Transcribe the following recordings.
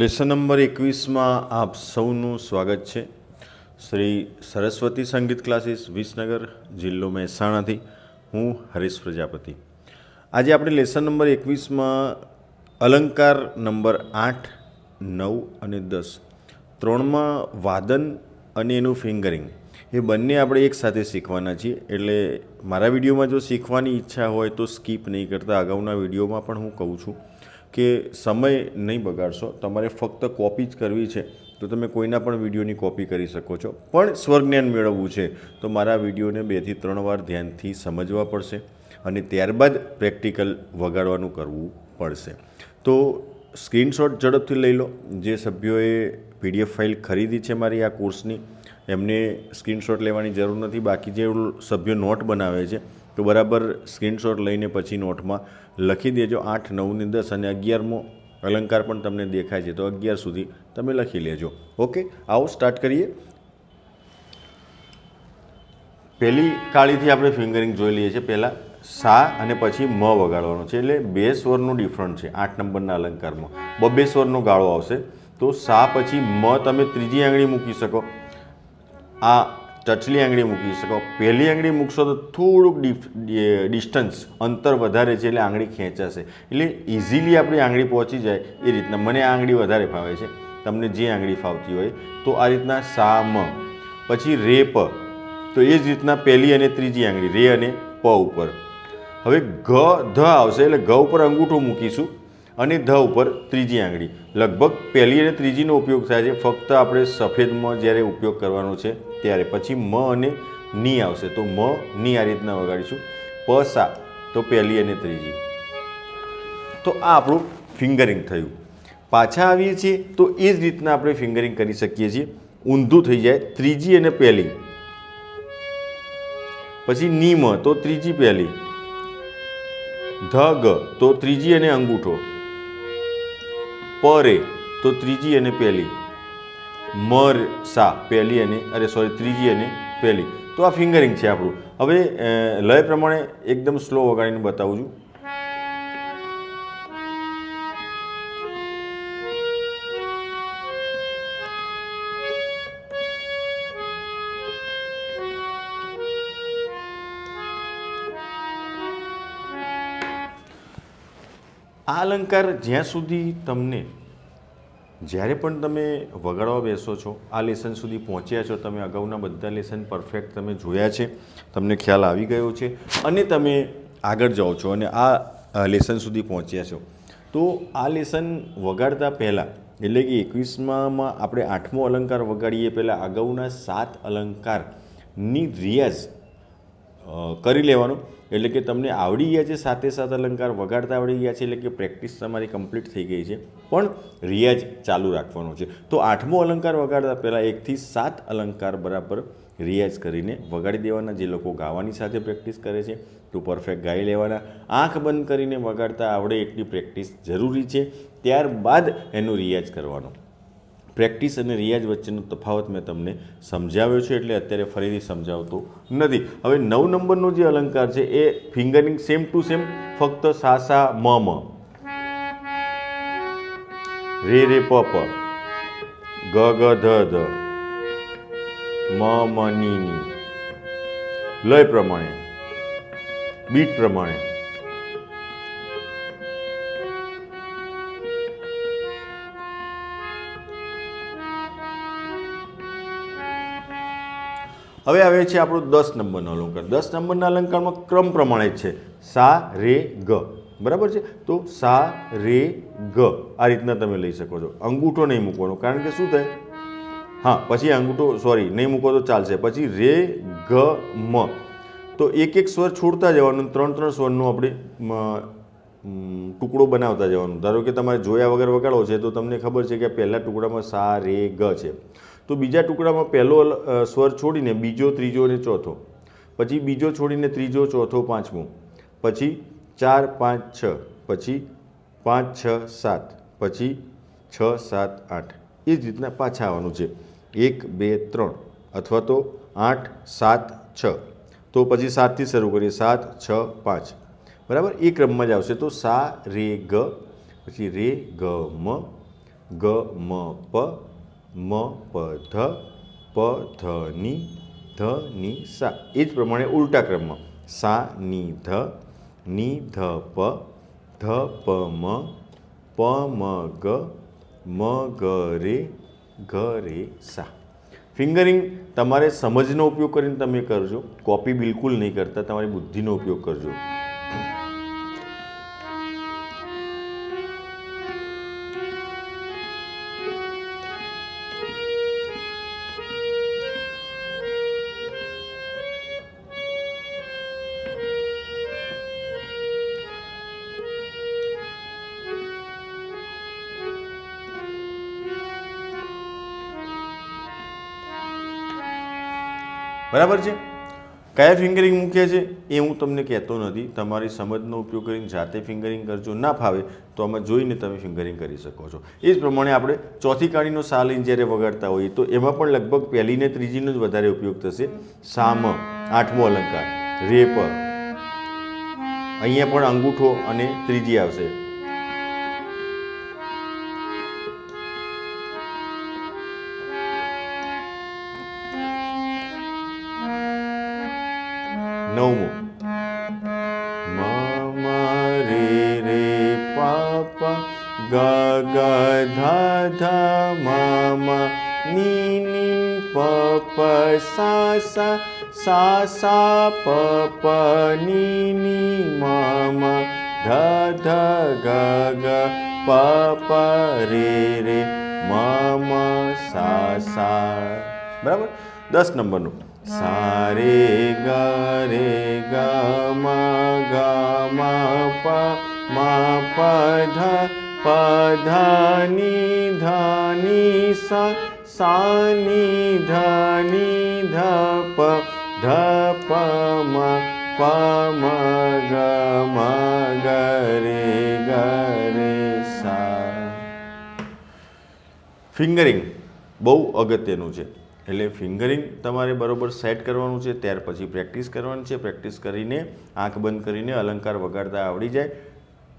Lesson number એકવીસમાં આપ સૌનું સ્વાગત છે. શ્રી સરસ્વતી સંગીત ક્લાસીસ વિસનગર જિલ્લો મહેસાણાથી હું હરીશ પ્રજાપતિ. આજે આપણે લેસન નંબર એકવીસમાં અલંકાર નંબર આઠ, નવ અને દસ ત્રણમાં વાદન અને એનું ફિંગરિંગ એ બંને આપણે એકસાથે શીખવાના છીએ. એટલે મારા વિડીયોમાં જો શીખવાની ઈચ્છા હોય તો સ્કીપ નહીં કરતા. અગાઉના વિડીયોમાં પણ હું કહું છું કે સમય નહીં બગાડશો, તમારે ફક્ત કોપી જ કરવી છે, તો તમે કોઈના પણ વિડીયોની કોપી કરી શકો છો. પણ સ્વરજ્ઞાન મેળવવું છે, તો મારા વિડીયોને બેથી ત્રણ વાર ધ્યાનથી સમજવા પડશે અને ત્યારબાદ પ્રેક્ટિકલ વગાડવાનું કરવું પડશે. તો સ્ક્રીનશોટ ઝડપથી લઈ લો. જે સભ્યોએ પીડીએફ ફાઇલ ખરીદી છે મારી આ કોર્સની એમને સ્ક્રીનશોટ લેવાની જરૂર નથી. બાકી જે સભ્યો નોટ બનાવે છે તો બરાબર સ્ક્રીનશોટ લઈને પછી નોટમાં લખી દેજો આઠ, નવની દસ અને અગિયારમો અલંકાર પણ તમને દેખાય છે. તો અગિયાર સુધી તમે લખી લેજો. ઓકે? આવો સ્ટાર્ટ કરીએ. પહેલી કાળીથી આપણે ફિંગરિંગ જોઈ લઈએ છીએ. પહેલાં સા અને પછી મ વગાડવાનો છે. એટલે બે સ્વરનો ડિફરન્ટ છે આઠ નંબરના અલંકારમાં. બબ્બે સ્વરનો ગાળો આવશે. તો સા પછી મ તમે ત્રીજી આંગળી મૂકી શકો. આ ટચલી આંગળી મૂકી શકો. પહેલી આંગળી મૂકશો તો થોડુંક ડિસ્ટન્સ અંતર વધારે છે એટલે આંગળી ખેંચાશે. એટલે ઇઝીલી આપણી આંગળી પહોંચી જાય એ રીતના. મને આંગળી વધારે ફાવે છે. તમને જે આંગળી ફાવતી હોય તો આ રીતના સા મ પછી રે પ તો એ જ રીતના પહેલી અને ત્રીજી આંગળી, રે અને પ ઉપર. હવે ઘ, ધ આવશે એટલે ઘ ઉપર અંગૂઠો મૂકીશું અને ધ ઉપર ત્રીજી આંગળી. લગભગ પહેલી અને ત્રીજીનો ઉપયોગ થાય છે. ફક્ત આપણે સફેદમાં જ્યારે ઉપયોગ કરવાનો છે ત્યારે પછી મ અને ની આવશે. તો મ ની આ રીતના વગાડીશું. પ સા, તો પહેલી અને ત્રીજી. તો આ આપણું ફિંગરિંગ થયું. પાછા આવીએ છીએ, તો એ જ રીતના આપણે ફિંગરિંગ કરી શકીએ છીએ. ઊંધું થઈ જાય, ત્રીજી અને પહેલી. પછી નીમ તો ત્રીજી, પહેલી. ધ, ગ, તો ત્રીજી અને અંગૂઠો. પરે તો ત્રીજી અને પહેલી. મર સા પહેલી અને અરે સોરી ત્રીજી અને પહેલી. તો આ ફિંગરિંગ છે આપણું. હવે લય પ્રમાણે એકદમ સ્લો વગાડીને બતાવું છું. આ અલંકાર જ્યાં સુધી તમને જ્યારે પણ તમે વગાડવા બેસો છો, આ લેસન સુધી પહોંચ્યા છો, તમે અગાઉના બધા લેસન પરફેક્ટ તમે જોયા છે, તમને ખ્યાલ આવી ગયો છે અને તમે આગળ જાઓ છો અને આ લેસન સુધી પહોંચ્યા છો. તો આ લેસન વગાડતા પહેલાં, એટલે કે એકવીસમાં આપણે આઠમો અલંકાર વગાડીએ પહેલાં, અગાઉના સાત અલંકારની રિયાઝ કરી લેવાનું. એટલે કે તમને આવડી ગયા છે, સાથે સાત અલંકાર વગાડતા આવડી ગયા છે, એટલે કે પ્રેક્ટિસ તમારી કમ્પ્લીટ થઈ ગઈ છે. પણ રિયાઝ ચાલુ રાખવાનો છે. તો આઠમો અલંકાર વગાડતા પહેલાં એકથી સાત અલંકાર બરાબર રિયાઝ કરીને વગાડી દેવાના. જે લોકો ગાવાની સાથે પ્રેક્ટિસ કરે છે, તો પરફેક્ટ ગાઈ લેવાના. આંખ બંધ કરીને વગાડતા આવડે એટલી પ્રેક્ટિસ જરૂરી છે. ત્યારબાદ એનો રિયાઝ કરવાનો. પ્રેક્ટિસ અને રિયાઝ વચ્ચેનો તફાવત મેં તમને સમજાવ્યો છે એટલે અત્યારે ફરીથી સમજાવતો નથી. હવે નવ નંબરનો જે અલંકાર છે એ ફિંગરિંગ સેમ ટુ સેમ ફક્ત સા સા મ મ. રે રે પ પ. ગ ગ ધ ધ. મ મ ની લય પ્રમાણે. બીટ પ્રમાણે. હવે આવે છે આપણો દસ નંબરનો અલંકાર. દસ નંબરના અલંકારમાં ક્રમ પ્રમાણે જ છે. સા, રે, ગ. બરાબર છે? તો સા, રે, ગ. આ રીતના તમે લઈ શકો છો. અંગૂઠો નહીં મૂકવાનો, કારણ કે શું થાય? હા, પછી અંગૂઠો સોરી નહીં મૂકો તો ચાલશે. પછી રે, ગ, મ. તો એક એક સ્વર છોડતા જવાનું, ત્રણ ત્રણ સ્વરનું આપણે ટુકડો બનાવતા જવાનું. ધારો કે તમારે જોયા વગર વગાડો છે, તો તમને ખબર છે કે પહેલા ટુકડામાં સા, રે, ગ છે. તો બીજા ટુકડામાં પહેલો સ્વર છોડીને બીજો, ત્રીજો અને ચોથો. પછી બીજો છોડીને ત્રીજો, ચોથો, પાંચમો. પછી ચાર, પાંચ, છ. પછી પાંચ, છ, સાત. પછી છ, સાત, આઠ. એ જ રીતના પાછા આવવાનું છે. એક, બે, ત્રણ. અથવા તો આઠ, સાત, છ. તો પછી સાતથી શરૂ કરીએ. સાત, છ, પાંચ. બરાબર? એ ક્રમમાં જ આવશે. તો સા, રે, ગ. પછી રે, ગ, મ. ગ, મ, પ. મ પ ધ પ ધ ની ધ ની સા એ જ પ્રમાણે ઉલટા ક્રમમાં. સા, ની, ધ ની, ધ, પ ધ, પ, મ પ, મ, ગ મ, ગ, રે ગ, રે, સા. ફિંગરિંગ તમારે સમજનો ઉપયોગ કરીને તમે કરજો. કોપી બિલકુલ નહીં કરતા. તમારી બુદ્ધિનો ઉપયોગ કરજો. બરાબર છે? કયા ફિંગરિંગ મૂકે છે? એ હું તમને કહેતો નથી. તમારી સમજનો ઉપયોગ કરીને જાતે ફિંગરિંગ કરજો, ના ફાવે તો આમાં જોઈને તમે ફિંગરિંગ કરી શકો છો. એ જ પ્રમાણે આપણે ચોથી કાળીનો સાલિન જ્યારે વગાડતા હોઈએ તો એમાં પણ લગભગ પહેલી ને ત્રીજીનો જ વધારે ઉપયોગ થશે. સામ, આઠમો અલંકાર, રેપ. અહીંયા પણ અંગૂઠો અને ત્રીજી આવશે. નવમો મ રે રે પ પ ગ ગ ધ ધ મ મ ની ની પ પ સા સા સા સા પ પ ની ની મ મ ધ ધ ગ ગ પ પ રે રે મ મ સા સા બરાબર દસ નંબરનું સા રે ગ રે ગ મ ગ મ પ મ પ ધ પ ધ ની ધ ની સ સા ની ધ ની ધ પ ધ પ મ પ મ ગ મ ગ રે ગ રે સા ફિંગરિંગ બહુ અગત્યનું છે. એટલે ફિંગરિંગ તમારે બરાબર સેટ કરવાનું છે, ત્યાર પછી પ્રેક્ટિસ કરવાની છે, પ્રેક્ટિસ કરીને આંખ બંધ કરીને અલંકાર વગાડતા આવડી જાય,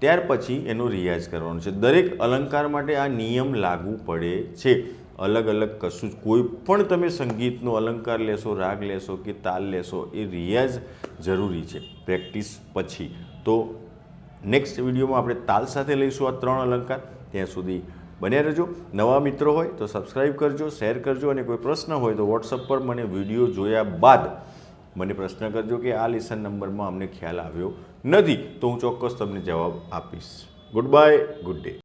ત્યાર પછી એનો રિયાઝ કરવાનો છે. દરેક અલંકાર માટે આ નિયમ લાગુ પડે છે. અલગ અલગ કશું જ, કોઈ પણ તમે સંગીતનો અલંકાર લેશો, રાગ લેશો કે તાલ લેશો, એ રિયાઝ જરૂરી છે. પ્રેક્ટિસ પછી. તો નેક્સ્ટ વિડીયોમાં આપણે તાલ સાથે લઈશું આ ત્રણ અલંકાર. ત્યાં સુધી બન્યા રહેજો. નવા મિત્રો હોય તો સબસ્ક્રાઈબ કરજો શેર કરજો અને કોઈ પ્રશ્ન હોય તો વોટ્સઅપ પર મને વીડિયો જોયા બાદ મને પ્રશ્ન કરજો કે આ લેસન નંબરમાં અમને ખ્યાલ આવ્યો નથી. તો હું ચોક્કસ તમને જવાબ આપીશ. Good bye good day